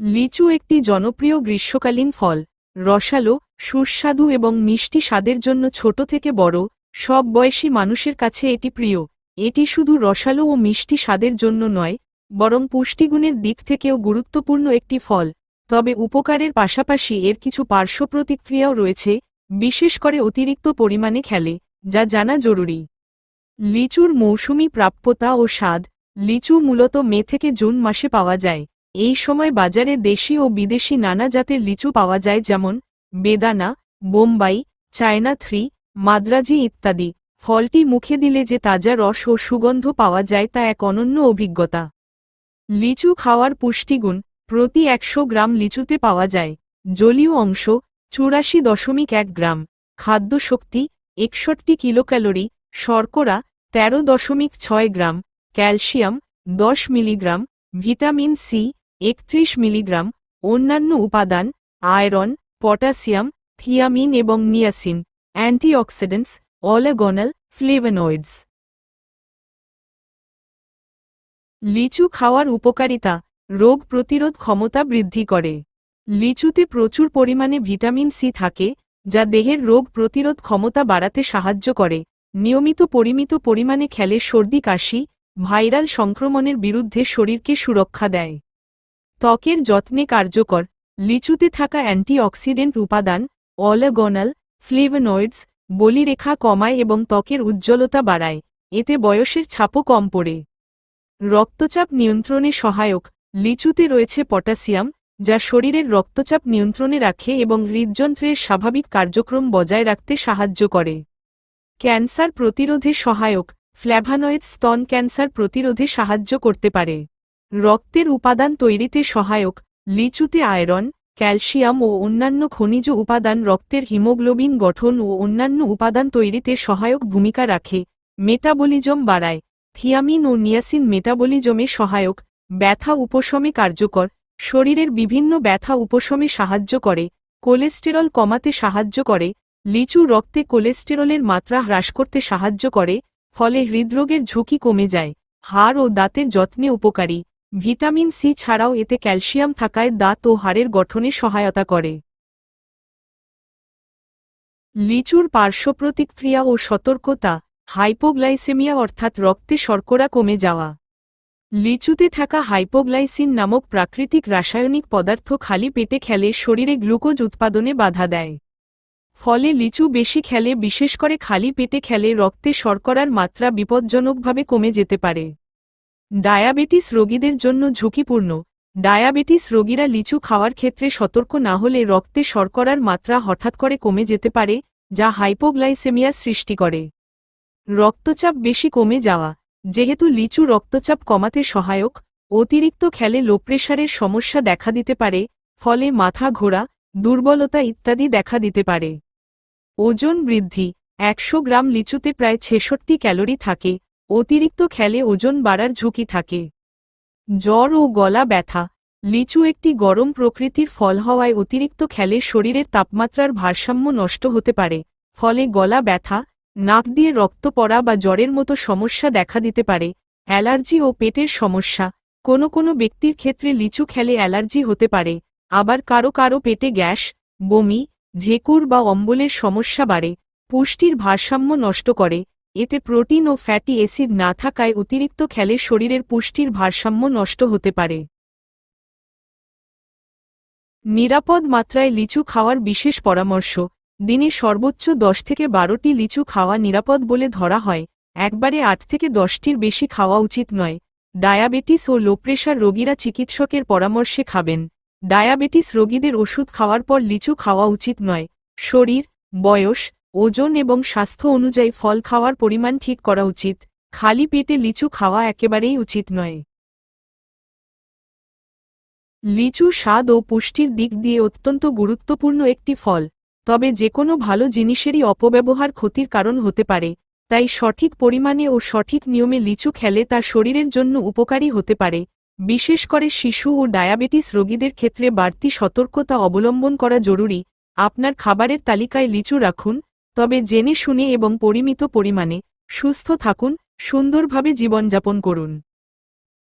লিচু একটি জনপ্রিয় গ্রীষ্মকালীন ফল। রসালো, সুস্বাদু এবং মিষ্টি স্বাদের জন্য ছোট থেকে বড়, সব বয়সী মানুষের কাছে এটি প্রিয়। এটি শুধু রসালো ও মিষ্টি স্বাদের জন্য নয়, বরং পুষ্টিগুণের দিক থেকেও গুরুত্বপূর্ণ একটি ফল। তবে উপকারের পাশাপাশি এর কিছু পার্শ্ব প্রতিক্রিয়াও রয়েছে, বিশেষ করে অতিরিক্ত পরিমাণে খেলে, যা জানা জরুরি। লিচুর মৌসুমি প্রাপ্যতা ও স্বাদ। লিচু মূলত মে থেকে জুন মাসে পাওয়া যায়। এই সময় বাজারে দেশি ও বিদেশি নানা জাতের লিচু পাওয়া যায়, যেমন বেদানা, বোম্বাই, চায়না থ্রি, মাদ্রাজি ইত্যাদি। ফলটি মুখে দিলে যে তাজা রস ও সুগন্ধ পাওয়া যায় তা এক অনন্য অভিজ্ঞতা। লিচু খাওয়ার পুষ্টিগুণ প্রতি একশো গ্রাম লিচুতে পাওয়া যায়। জলীয় অংশ চুরাশি দশমিক এক গ্রাম। খাদ্য শক্তি একষট্টি কিলোক্যালোরি। শর্করা তেরো দশমিক ছয় গ্রাম। ক্যালসিয়াম দশ মিলিগ্রাম। ভিটামিন সি একত্রিশ মিলিগ্রাম অন্যান্য উপাদান, আয়রন, পটাশিয়াম, থিয়ামিন এবং নিয়াসিন, অ্যান্টিঅক্সিডেন্টস, অলেগোনাল ফ্লেভেনয়েডস। লিচু খাওয়ার উপকারিতা, রোগ প্রতিরোধ ক্ষমতা বৃদ্ধি করে। লিচুতে প্রচুর পরিমাণে ভিটামিন সি থাকে, যা দেহের রোগ প্রতিরোধ ক্ষমতা বাড়াতে সাহায্য করে। নিয়মিত পরিমিত পরিমাণে খেলে সর্দি, কাশি, ভাইরাল সংক্রমণের বিরুদ্ধে শরীরকে সুরক্ষা দেয়। ত্বকের যত্নে কার্যকর। লিচুতে থাকা অ্যান্টিঅক্সিডেন্ট উপাদান অলেগোনাল ফ্লেভেনয়েডস, বলিরেখা কমায় এবং ত্বকের উজ্জ্বলতা বাড়ায়। এতে বয়সের ছাপও কম পড়ে। রক্তচাপ নিয়ন্ত্রণে সহায়ক। লিচুতে রয়েছে পটাশিয়াম, যা শরীরের রক্তচাপ নিয়ন্ত্রণে রাখে এবং হৃদযন্ত্রের স্বাভাবিক কার্যক্রম বজায় রাখতে সাহায্য করে। ক্যান্সার প্রতিরোধে সহায়ক। ফ্ল্যাভানয়েড স্তন ক্যান্সার প্রতিরোধে সাহায্য করতে পারে। রক্তের উপাদান তৈরিতে সহায়ক, লিচুতে আয়রন, ক্যালসিয়াম ও অন্যান্য খনিজ উপাদান রক্তের হিমোগ্লোবিন গঠন ও অন্যান্য উপাদান তৈরিতে সহায়ক ভূমিকা রাখে। মেটাবলিজম বাড়ায়। থিয়ামিন ও নিয়াসিন মেটাবলিজমে সহায়ক। ব্যথা উপশমে কার্যকর। শরীরের বিভিন্ন ব্যথা উপশমে সাহায্য করে। কোলেস্টেরল কমাতে সাহায্য করে। লিচু রক্তে কোলেস্টেরলের মাত্রা হ্রাস করতে সাহায্য করে, ফলে হৃদরোগের ঝুঁকি কমে যায়। হাড় ও দাঁতের যত্নে উপকারী। ভিটামিন সি ছাড়াও এতে ক্যালসিয়াম থাকায় দাঁত ও হাড়ের গঠনে সহায়তা করে। লিচুর পার্শ্বপ্রতিক্রিয়া ও সতর্কতা, হাইপোগ্লাইসেমিয়া অর্থাৎ রক্তে শর্করা কমে যাওয়া। লিচুতে থাকা হাইপোগ্লাইসিন নামক প্রাকৃতিক রাসায়নিক পদার্থ খালি পেটে খেলে শরীরে গ্লুকোজ উৎপাদনে বাধা দেয়। ফলে লিচু বেশি খেলে, বিশেষ করে খালি পেটে খেলে, রক্তে শর্করার মাত্রা বিপজ্জনকভাবে কমে যেতে পারে। ডায়াবেটিস রোগীদের জন্য ঝুঁকিপূর্ণ। ডায়াবেটিস রোগীরা লিচু খাওয়ার ক্ষেত্রে সতর্ক না হলে রক্তে শর্করার মাত্রা হঠাৎ করে কমে যেতে পারে, যা হাইপোগ্লাইসেমিয়া সৃষ্টি করে। রক্তচাপ বেশি কমে যাওয়া। যেহেতু লিচু রক্তচাপ কমাতে সহায়ক, অতিরিক্ত খেলে লো প্রেশারের সমস্যা দেখা দিতে পারে, ফলে মাথা ঘোরা, দুর্বলতা ইত্যাদি দেখা দিতে পারে। ওজন বৃদ্ধি। একশো গ্রাম লিচুতে প্রায় ছেষট্টি ক্যালোরি থাকে অতিরিক্ত খেলে ওজন বাড়ার ঝুঁকি থাকে। জ্বর ও গলা ব্যথা, লিচু একটি গরম প্রকৃতির ফল হওয়ায় অতিরিক্ত খেলে শরীরের তাপমাত্রার ভারসাম্য নষ্ট হতে পারে, ফলে গলা ব্যথা, নাক দিয়ে রক্ত পড়া বা জ্বরের মতো সমস্যা দেখা দিতে পারে, অ্যালার্জি ও পেটের সমস্যা, কোনো কোনো ব্যক্তির ক্ষেত্রে লিচু খেলে অ্যালার্জি হতে পারে, আবার কারও কারও পেটে গ্যাস, বমি, ঢেকুর বা অম্বলের সমস্যা বাড়ে, পুষ্টির ভারসাম্য নষ্ট করে এতে প্রোটিন ও ফ্যাটি অ্যাসিড না থাকায় অতিরিক্ত খেলে শরীরের পুষ্টির ভারসাম্য নষ্ট হতে পারে। নিরাপদ মাত্রায় লিচু খাওয়ার বিশেষ পরামর্শ। দিনে সর্বোচ্চ দশ থেকে বারোটি লিচু খাওয়া নিরাপদ বলে ধরা হয়। একবারে আট থেকে দশটির বেশি খাওয়া উচিত নয়। ডায়াবেটিস ও লো প্রেশার রোগীরা চিকিৎসকের পরামর্শে খাবেন। ডায়াবেটিস রোগীদের ওষুধ খাওয়ার পর লিচু খাওয়া উচিত নয়। শরীর, বয়স ওজন এবং স্বাস্থ্য অনুযায়ী ফল খাওয়ার পরিমাণ ঠিক করা উচিত। খালি পেটে লিচু খাওয়া একেবারেই উচিত নয়। লিচু স্বাদ ও পুষ্টির দিক দিয়ে অত্যন্ত গুরুত্বপূর্ণ একটি ফল, তবে যে কোনো ভালো জিনিসেরই অপব্যবহার ক্ষতির কারণ হতে পারে, তাই সঠিক পরিমাণে ও সঠিক নিয়মে লিচু খেলে তা শরীরের জন্য উপকারী হতে পারে। বিশেষ করে শিশু ও ডায়াবেটিস রোগীদের ক্ষেত্রে বাড়তি সতর্কতা অবলম্বন করা জরুরি। আপনার খাবারের তালিকায় লিচু রাখুন তবে জেনে শুনে এবং পরিমিত পরিমাণে সুস্থ থাকুন সুন্দরভাবে জীবনযাপন করুন।